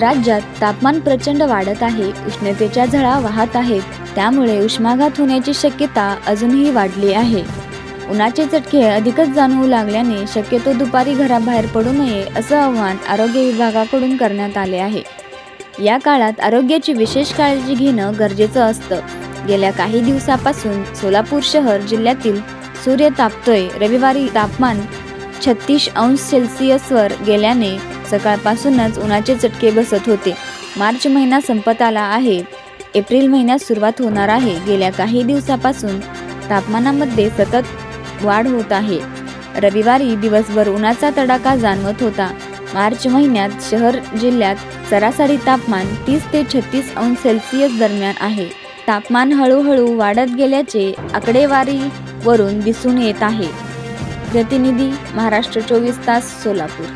राज्यात तापमान प्रचंड वाढत आहे उष्णतेच्या झळा वाहत आहेत त्यामुळे उष्माघात होण्याची शक्यता अजूनही वाढली आहे. उन्हाचे चटके अधिकच जाणवू लागल्याने शक्यतो दुपारी घराबाहेर पडू नये असं आव्हान आरोग्य विभागाकडून करण्यात आले आहे. या काळात आरोग्याची विशेष काळजी घेणं गरजेचं असतं. गेल्या काही दिवसापासून सोलापूर शहर जिल्ह्यातील सूर्य तापतोय. रविवारी तापमान छत्तीस अंश सेल्सिअसवर गेल्याने सकाळपासूनच उन्हाचे चटके बसत होते. मार्च महिना संपत आला आहे. एप्रिल महिन्यात सुरुवात होणार आहे. गेल्या काही दिवसापासून तापमानामध्ये सतत वाढ होत आहे. रविवारी दिवसभर उन्हाचा तडाखा जाणवत होता. मार्च महिन्यात शहर जिल्ह्यात सरासरी तापमान तीस ते छत्तीस अंश सेल्सिअस दरम्यान आहे. तापमान हळूहळू वाढत गेल्याचे आकडेवारीवरून दिसून येत आहे. प्रतिनिधी महाराष्ट्र चोवीस तास सोलापूर